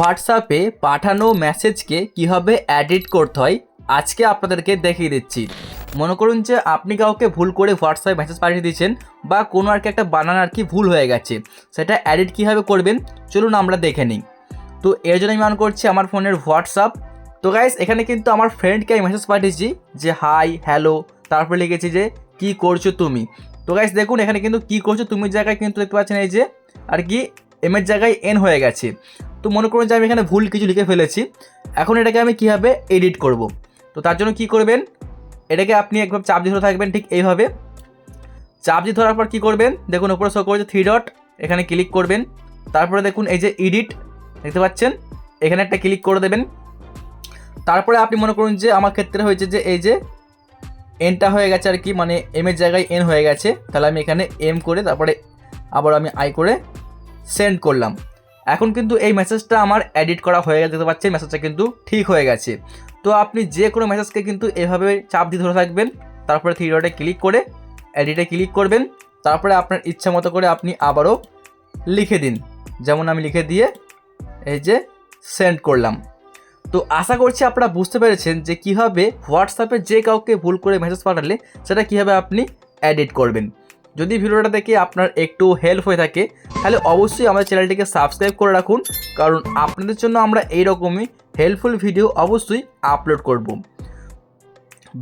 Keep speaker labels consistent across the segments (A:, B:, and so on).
A: হোয়াটসঅ্যাপে পাঠানো মেসেজকে কীভাবে এডিট করতে হয়, আজকে আপনাদেরকে দেখিয়ে দিচ্ছি। মনে করুন যে আপনি কাউকে ভুল করে হোয়াটসঅ্যাপে মেসেজ পাঠিয়ে দিয়েছেন বা কোনো আর কি একটা বানান আর কি ভুল হয়ে গেছে, সেটা এডিট কীভাবে করবেন, চলুন আমরা দেখে নিই। তো এর জন্য আমি অন করছি আমার ফোনের হোয়াটসঅ্যাপ তো গাইস এখানে কিন্তু আমার ফ্রেন্ডকে আমি মেসেজ পাঠিয়েছি যে হাই হ্যালো তারপরে লিখেছি যে, কি করছ তুমি? তো গাইস দেখুন এখানে কিন্তু কি করছ, তুমি জায়গায় কিন্তু দেখতে পাচ্ছেন এই যে, আর কি এমের জায়গায় এন হয়ে গেছে। তো মনে করুন যে আমি এখানে ভুল কিছু লিখে ফেলেছি। এখন এটাকে আমি কীভাবে এডিট করব? তো তার জন্য কি করবেন? এটাকে আপনি একবার চাপ দিয়ে ধরে থাকবেন ঠিক এইভাবে। চাপ দিয়ে ধরার পর কী করবেন? দেখুন, উপরে শো করেছে থ্রি ডট এখানে ক্লিক করবেন। তারপরে দেখুন, এই যে এডিট দেখতে পাচ্ছেন? এখানে একটা ক্লিক করে দেবেন। তারপরে আপনি মনে করুন যে আমার ক্ষেত্রে হয়েছে যে এই যে এনটা হয়ে গেছে আর কি মানে এম এর জায়গায় এন হয়ে গেছে। তাহলে আমি এখানে এম করে তারপরে আবার আমি আই করে সেন্ড করলাম। এখন কিন্তু এই মেসেজটা আমার এডিট করা হয়ে গেছে, দেখতে পাচ্ছেন? মেসেজটা কিন্তু ঠিক হয়ে গেছে। তো আপনি যে কোনো মেসেজকে কিন্তু এভাবে চাপ দিয়ে ধরে থাকবেন। তারপরে থ্রি ডটে ক্লিক করে এডিটে ক্লিক করবেন। তারপরে আপনার ইচ্ছা মতো করে আপনি আবারও লিখে দিন। যেমন আমি লিখে দিয়ে এই যে সেন্ড করলাম। তো আশা করছি আপনারা বুঝতে পেরেছেন যে কীভাবে হোয়াটসঅ্যাপে যে কাউকে ভুল করে মেসেজ পাঠালে সেটা কীভাবে আপনি এডিট করবেন। যদি ভিডিওটা দেখে আপনার একটু হেল্প হয়ে থাকে, তাহলে অবশ্যই আমাদের চ্যানেলটিকে সাবস্ক্রাইব করে রাখুন, কারণ আপনাদের জন্য আমরা এই রকমই হেল্পফুল ভিডিও অবশ্যই আপলোড করব।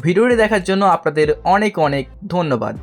A: ভিডিওটি দেখার জন্য আপনাদের অনেক অনেক ধন্যবাদ।